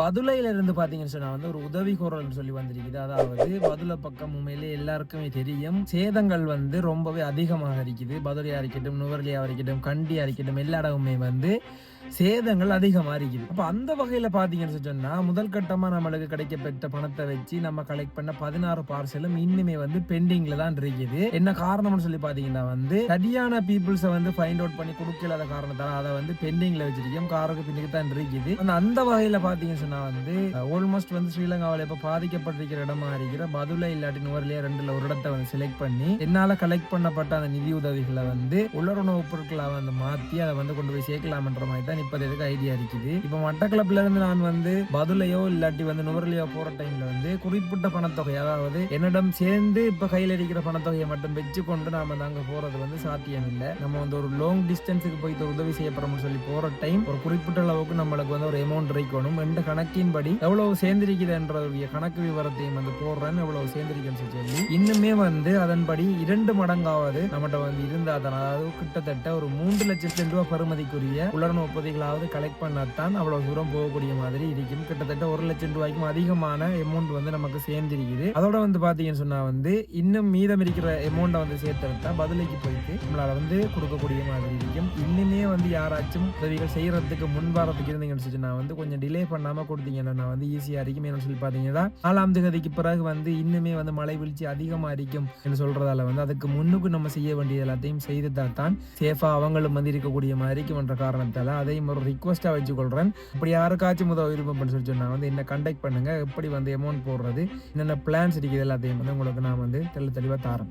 பதுலையில இருந்து பாத்தீங்கன்னு வந்து ஒரு உதவி குரல்னு சொல்லி வந்திருக்குது. அதாவது பதுல பக்கம் உண்மையிலே எல்லாருக்குமே தெரியும். சேதங்கள் வந்து ரொம்பவே அதிகமாக இருக்குது பதுலையா இருக்கட்டும் நுவர்லியா இருக்கட்டும் கண்டியா இருக்கட்டும் எல்லா இடமுமே வந்து சேதங்கள் அதிகமாக இருக்குது அப்போ அந்த வகையில் பார்த்தீங்கன்னு சொன்னால் முதல் கட்டமாக நம்மளுக்கு கிடைக்கப்பெற்ற பணத்தை வச்சு நம்ம கலெக்ட் பண்ண பதினாறு பார்சலும் இன்னுமே வந்து பெண்டிங்கில் தான் இருக்குது. என்ன காரணம்னு சொல்லி பார்த்தீங்கன்னா வந்து சரியான பீப்புள்ஸை வந்து ஃபைண்ட் அவுட் பண்ணி கொடுக்கலாத காரணத்தால் அதை வந்து பெண்டிங்கில் வச்சிருக்கோம் காருக்கு பின்னுக்கு தான் இருக்குது. ஆனா அந்த வகையில் பார்த்தீங்கன்னு சொன்னால் வந்து ஆல்மோஸ்ட் வந்து ஸ்ரீலங்காவில் இப்போ பாதிக்கப்பட்டிருக்கிற இடமா இருக்கிற பதுளை இல்லாட்டி நுவர்லையா ரெண்டில் ஒரு இடத்தை வந்து செலக்ட் பண்ணி என்னால் கலெக்ட் பண்ணப்பட்ட அந்த நிதி உதவிகளை வந்து உலருணவுப் பொருட்களாக வந்து மாற்றி அதை வந்து கொண்டு போய் சேர்க்கலாம்ன்ற மாதிரி தான் இப்போதைக்கு ஐடியா இருக்குது. இப்போ மட்டக்களப்புல இருந்து நான் வந்து பதிலையோ இல்லாட்டி வந்து நுவரலையோ போற டைம்ல வந்து குறிப்பிட்ட பணத்தொகை அதாவது என்னிடம் சேர்ந்து இப்ப கையில் இருக்கிற பணத்தொகையை மட்டும் வச்சு கொண்டு நாம வந்து அங்க போறது வந்து சாத்தியம் இல்லை நம்ம வந்து ஒரு லாங் டிஸ்டன்ஸுக்கு போய் உதவி செய்யப்படுறோம்னு சொல்லி போற டைம் ஒரு குறிப்பிட்ட அளவுக்கு நம்மளுக்கு வந்து ஒரு அமௌண்ட் இருக்கணும். எந்த கணக்கின்படி எவ்வளவு சேர்ந்திருக்குதுன்றதுடைய கணக்கு விவரத்தையும் வந்து போடுறேன்னு எவ்வளவு சேர்ந்திருக்கேன்னு சொல்லி இன்னுமே வந்து அதன்படி இரண்டு மடங்காவது நம்மகிட்ட வந்து இருந்தால் அதாவது கிட்டத்தட்ட ஒரு மூன்று லட்சம் ரூபாய் பெறுமதிக்குரிய உலர்ன ஒப்பதிகளாவது கலெக்ட் பண்ணாதான் அவ்வளவு தூரம் போகக்கூடிய மாதிரி இருக்கும். கிட்டத்தட்ட ஒரு லட்சம் ரூபாய்க்கும் அதிகமான அமௌண்ட் வந்து நமக்கு சேர்ந்திருக்குது. அதோட வந்து பாத்தீங்கன்னு சொன்னா வந்து இன்னும் மீதம் இருக்கிற அமௌண்ட்டை வந்து சேர்த்து பதிலைக்கு போயிட்டு நம்மளால வந்து கொடுக்கக்கூடிய மாதிரி இருக்கும். இன்னுமே வந்து யாராச்சும் உதவிகள் செய்யறதுக்கு முன் வாரத்துக்கு இருந்தீங்கன்னு வந்து கொஞ்சம் டிலே பண்ணாம கொடுத்தீங்கன்னா வந்து ஈஸியா இருக்கும் என்ன சொல்லி பாத்தீங்கன்னா நாலாம் தேதிக்கு பிறகு வந்து இன்னுமே வந்து மழை வீழ்ச்சி அதிகமா இருக்கும் என்று சொல்றதால வந்து அதுக்கு முன்னுக்கு நம்ம செய்ய வேண்டிய எல்லாத்தையும் செய்து தான் சேஃபா அவங்களும் வந்து இருக்கக்கூடிய மாதிரி இருக்கும்ன்ற காரணத்தால அதையும் ஒரு ரிக்வஸ்ட்டாக வச்சுக்கொள்கிறேன் அப்படி யாருக்காச்சும் முதல் விருப்பம் சொல்லி சொன்னால் வந்து என்ன கண்டக்ட் பண்ணுங்கள் எப்படி வந்து அமௌண்ட் போடுறது? என்னென்ன பிளான்ஸ் இருக்குது எல்லாத்தையும் வந்து உங்களுக்கு நான் வந்து தெளி தெளிவாக தரேன்.